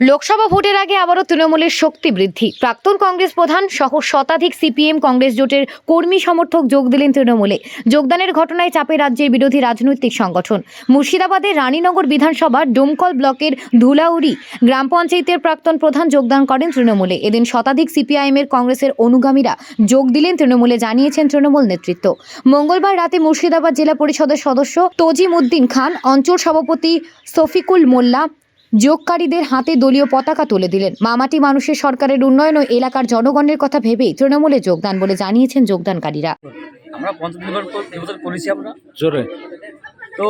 লোকসভা ভোটের আগে আবারও তৃণমূলের শক্তি বৃদ্ধি। প্রাক্তন কংগ্রেস প্রধান সহ শতাধিক সিপিএম কংগ্রেস জোটের কর্মী সমর্থক যোগ দিলেন তৃণমূলে। যোগদানের ঘটনায় চাপে রাজ্যের বিরোধী রাজনৈতিক সংগঠন। মুর্শিদাবাদের রানীনগর বিধানসভার ডোমকল ব্লকের ধুলাউড়ি গ্রাম পঞ্চায়েতের প্রাক্তন প্রধান যোগদান করেন তৃণমূলে। এদিন শতাধিক সিপিআইএমের কংগ্রেসের অনুগামীরা যোগ দিলেন তৃণমূলে, জানিয়েছেন তৃণমূল নেতৃত্ব। মঙ্গলবার রাতে মুর্শিদাবাদ জেলা পরিষদের সদস্য তজিম উদ্দিন খান, অঞ্চল সভাপতি সফিকুল মোল্লা যোগকারীদের হাতে দলীয় পতাকা তুলে দিলেন। মামাটি মানুষের সরকারের উন্নয়ন ও এলাকার জনগণের কথা ভেবেই তৃণমূলে যোগদান বলে জানিয়েছেন যোগদানকারীরা। আমরা পঞ্চায়েত করেছি আমরা। জোরে। তো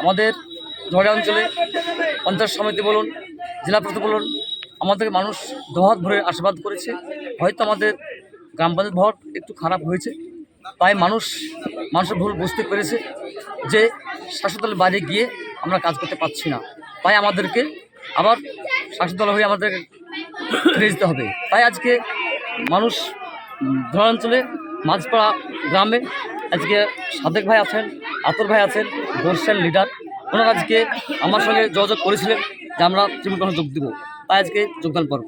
আমাদের ঝড়ে অঞ্চলে পঞ্চায়েত সমিতি বলুন জেলা প্রশাসক বলুন আমাদের মানুষ দহাত ভরে আশীর্বাদ করেছে। হয়তো আমাদের গ্রাম পঞ্চায়েত ভোট একটু খারাপ হয়েছে তাই মানুষ মানুষের ভুল বুঝতে পেরেছে যে শাসক দলের বাইরে গিয়ে আমরা কাজ করতে পারছি না। তাই আমাদেরকে আবার শাসক দল হয়ে আমাদের ফিরে যেতে হবে। তাই আজকে মানুষ অঞ্চলে মাঝপাড়া গ্রামে আজকে সাদেক ভাই আছেন, আতর ভাই আছেন বর্ষার লিডার। ওনারা আজকে আমার সঙ্গে যোগাযোগ করেছিলেন যে আমরা তৃণমূল কংগ্রেসে যোগ দেবো। তাই আজকে যোগদান করব।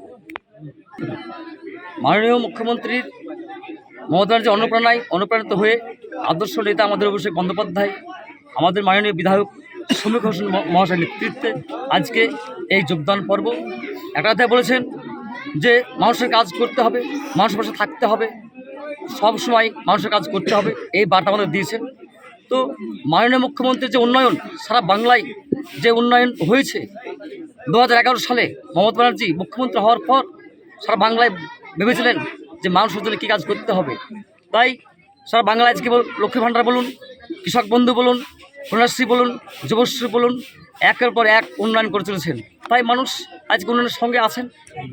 মাননীয় মুখ্যমন্ত্রীর মমতা ব্যানার্জি অনুপ্রেরণায় অনুপ্রাণিত হয়ে আদর্শ নেতা আমাদের অভিষেক বন্দ্যোপাধ্যায়, আমাদের মাননীয় বিধায়ক সমীক হোসেন ম- মহাশয়ের নেতৃত্বে আজকে এই যোগদান পর্ব। একটা কথায় বলেছেন যে মানুষের কাজ করতে হবে, মানুষের পাশে থাকতে হবে সব সময় মানুষের কাজ করতে হবে, এই বার্তা আমাদের দিয়েছেন। তো মাননীয় মুখ্যমন্ত্রীর যে উন্নয়ন, সারা বাংলায় যে উন্নয়ন হয়েছে, দু হাজার এগারো সালে মমতা ব্যানার্জি মুখ্যমন্ত্রী হওয়ার পর সারা বাংলায় ভেবেছিলেন যে মানুষের জন্য কী কাজ করতে হবে। তাই সারা বাংলায় আজকে লক্ষ্মী ভাণ্ডার বলুন কৃষক বন্ধু বলুন কন্যাশ্রী বলুন যুবশ্রী বলুন একের পর এক উন্নয়ন করে চলেছেন। তাই মানুষ আজকে উন্নয়নের সঙ্গে আছেন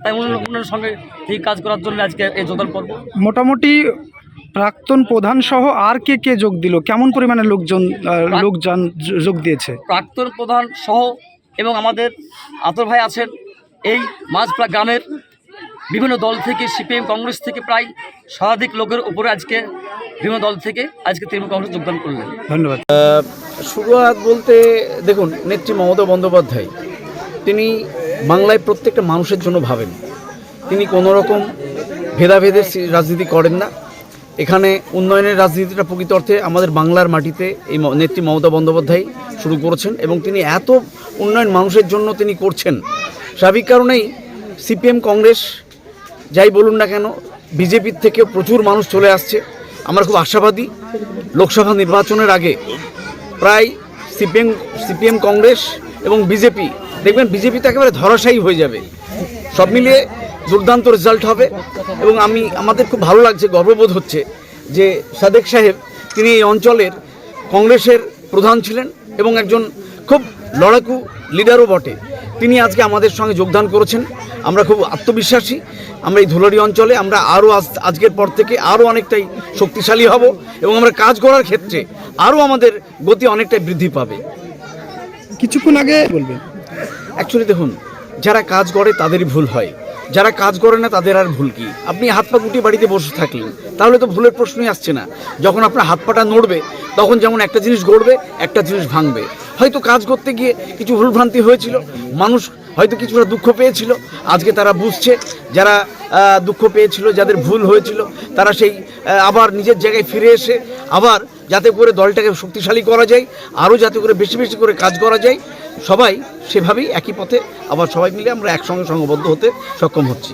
তাই উন্নয়ন উন্নয়নের সঙ্গে এই কাজ করার জন্য আজকে এই যোগদান পর্ব মোটামুটি প্রাক্তন প্রধান সহ আর কে কে যোগ দিল? কেমন পরিমাণে লোকজন লোকজন যোগ দিয়েছে? প্রাক্তন প্রধান সহ এবং আমাদের আতর ভাই আছেন এই মাঝপাড়া গ্রামের বিভিন্ন দল থেকে সিপিএম কংগ্রেস থেকে প্রায় শতাধিক লোকের উপরে আজকে বিভিন্ন দল থেকে আজকে তৃণমূল কংগ্রেস যোগদান করলেন। ধন্যবাদ। শুরুয়াত বলতে দেখুন নেত্রী মমতা বন্দ্যোপাধ্যায় তিনি বাংলায় প্রত্যেকটা মানুষের জন্য ভাবেন। তিনি কোনো রকম ভেদাভেদের রাজনীতি করেন না। এখানে উন্নয়নের রাজনীতিটা প্রকৃত অর্থে আমাদের বাংলার মাটিতে এই ম- নেত্রী মমতা বন্দ্যোপাধ্যায় শুরু করেছেন এবং তিনি এত উন্নয়ন মানুষের জন্য তিনি করছেন। স্বাভাবিক কারণেই সিপিএম কংগ্রেস যাই বলুন না কেন বিজেপির থেকেও প্রচুর মানুষ চলে আসছে। আমরা খুব আশাবাদী লোকসভা নির্বাচনের আগে প্রায় সিপিএম সিপিএম কংগ্রেস এবং বিজেপি, দেখবেন বিজেপি তো একেবারে ধরাশায়ী হয়ে যাবে। সব মিলিয়ে দুর্দান্ত রেজাল্ট হবে এবং আমি, আমাদের খুব ভালো লাগছে, গর্ববোধ হচ্ছে যে সাদেক সাহেব, তিনি এই অঞ্চলের কংগ্রেসের প্রধান ছিলেন এবং একজন খুব লড়াকু লিডারও বটে। তিনি আজকে আমাদের সঙ্গে যোগদান করেছেন। আমরা খুব আত্মবিশ্বাসী আমরা এই ধুলারি অঞ্চলে আমরা আরও আজ আজকের পর থেকে আরও অনেকটাই শক্তিশালী হব এবং আমরা কাজ করার ক্ষেত্রে আরও আমাদের গতি অনেকটাই বৃদ্ধি পাবে। কিছুক্ষণ আগে বলবেন। অ্যাকচুয়ালি দেখুন যারা কাজ করে তাদেরই ভুল হয়। যারা কাজ করে না তাদের আর ভুল কি? আপনি হাত পা গুটিয়ে বাড়িতে বসে থাকলেন তাহলে তো ভুলের প্রশ্নই আসছে না। যখন আপনার হাত পাটা নড়বে তখন যেমন একটা জিনিস গড়বে একটা জিনিস ভাঙবে। হয়তো কাজ করতে গিয়ে কিছু ভুলভ্রান্তি হয়েছিল মানুষ হয়তো কিছুটা দুঃখ পেয়েছিল। আজকে তারা বুঝছে, যারা দুঃখ পেয়েছিল, যাদের ভুল হয়েছিল, তারা সেই আবার নিজের জায়গায় ফিরে এসে আবার যাতে করে দলটাকে শক্তিশালী করা যায়, আরও যাতে করে বেশি বেশি করে কাজ করা যায়, সবাই সেভাবেই একই পথে আবার সবাই মিলে আমরা একসঙ্গে সংঘবদ্ধ হতে সক্ষম হচ্ছি।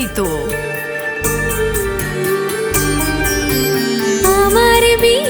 যাবি আমার বিয়ে